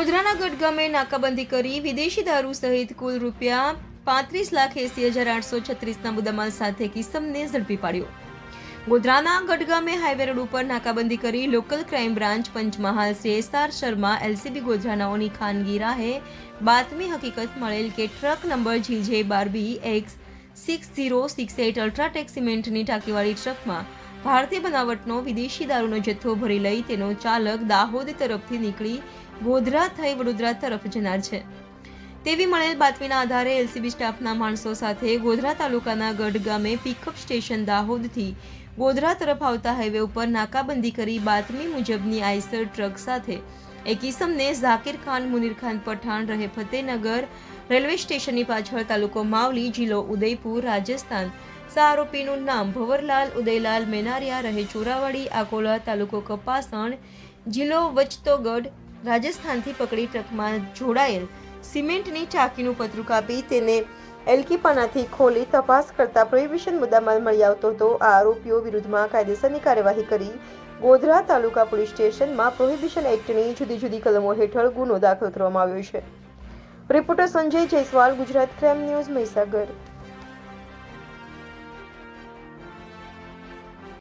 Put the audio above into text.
ગોધરાના ગઢ ગામે નાકાબંધી કરી વિદેશી દારૂ સહિત કુલ રૂપિયા પાંત્રીસ લાખ એસી હજાર આઠસો છત્રીસના મુદ્દામાલ સાથે કિસમને ઝડપી પાડ્યો. ગોધરાના ગઢગામે હાઈવે રોડ ઉપર નાકાબંધી કરી local crime branch Panchmahal Shri S Sharma LCB ગોધરાનાઓની ખાનગી રાહે બાતમી હકીકત મળેલ કે truck number GJ બારબી X six zero six eight UltraTech સિમેન્ટની ટાંકીવાળી ટ્રકમાં ભારતીય બનાવટનો વિદેશી દારૂનો જથ્થો ભરી લઈ તેનો ચાલક દાહોદ તરફથી નીકળી ગોધરા થઈ વડોદરા તરફ જનાર છે. તેવી મળેલ બાતમીના આધારે એલસીબી સ્ટાફના માણસો સાથે ગોધરા તાલુકાના ગઢ ગામે પિકઅપ સ્ટેશન દાહોદથી ગોધરા તરફ આવતા હાઈવે ઉપર નાકાબંધી કરી બાતમી મુજબની આઈસર ટ્રક સાથે એક ઇસમને ઝાકિર ખાન, મુનીર ખાન પઠાણ, રહે ફતેહનગર રેલવે સ્ટેશનની પાછળ તાલુકો માવલી, જિલ્લો ઉદયપુર, રાજસ્થાન આરોપીનું નામ ભવરલાલ ઉદયલાલ મેનારિયા રહે ચોરાવાડી આકોલા તાલુકો કપાસણ જિલ્લો વચતોગઢ રાજસ્થાનથી પકડી ટ્રકમાં જોડાયેલ સિમેન્ટની ટાંકીનું પતરું કાપી તેને એલકીપાનાથી ખોલી તપાસ કરતા પ્રોહિબિશન મુદ્દામાં મળી આવતો હતો. આ આરોપીઓ વિરુદ્ધમાં કાયદેસરની કાર્યવાહી કરી ગોધરા તાલુકા પોલીસ સ્ટેશનમાં પ્રોહિબિશન એક્ટની જુદી જુદી કલમો હેઠળ ગુનો દાખલ કરવામાં આવ્યો છે. Reporter Sanjay Jaiswal, Gujarat crime news Mahisagar.